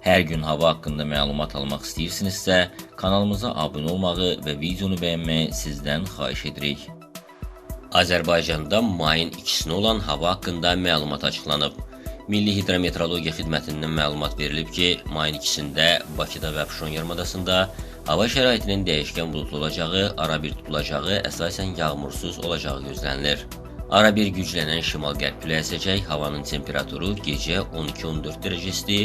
Hər gün hava haqqında məlumat almaq istəyirsinizsə, kanalımıza abunə olmağı və videonu bəyənməyi sizdən xahiş edirik. Azərbaycanda mayın 2-sinə olan hava haqqında məlumat açıqlanıb. Milli Hidrometeorologiya Xidmətindən məlumat verilib ki, mayın 2-sində Bakıda və Abşeron yarımadasında hava şəraitinin dəyişkən buludlu olacağı, arabir tutulacağı, əsasən yağmursuz olacağı gözlənilir. Arabir güclənən şimal-qərb küləyi əsəcək, havanın temperaturu gecə 12-14 dərəcə isti,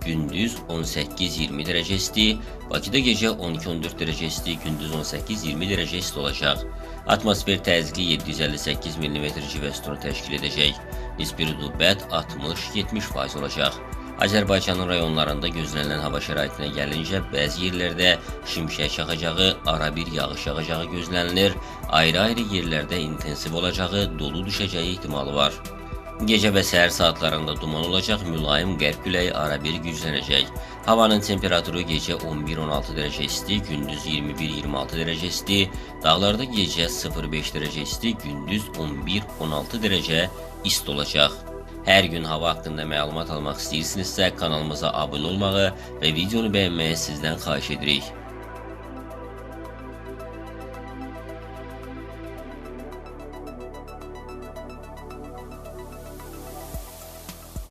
gündüz 18-20 dərəcə isti, Bakıda gecə 12-14 dərəcə isti, gündüz 18-20 dərəcə isti olacaq. Atmosfer təzyiqi 758 mm civə sütunu təşkil edəcək. Nisbi rütubət 60-70% olacaq. Azərbaycanın rayonlarında gözlənilən hava şəraitinə gəlincə, bəzi yerlərdə şimşək çaxacağı, arabir yağış yağacağı gözlənilir. Ayrı-ayrı yerlərdə intensiv olacağı, dolu düşəcəyi ehtimalı var. Gecə və səhər saatlarında duman olacaq, mülayim qərb küləyi arabir güclənəcək. Havanın temperaturu gecə 11-16 dərəcə isti, gündüz 21-26 dərəcə isti, dağlarda gecə 0-5 dərəcə isti, gündüz 11-16 dərəcə isti olacaq. Hər gün hava haqqında məlumat almaq istəyirsinizsə, kanalımıza abunə olmağı və videonu bəyənməyi sizdən xahiş edirik.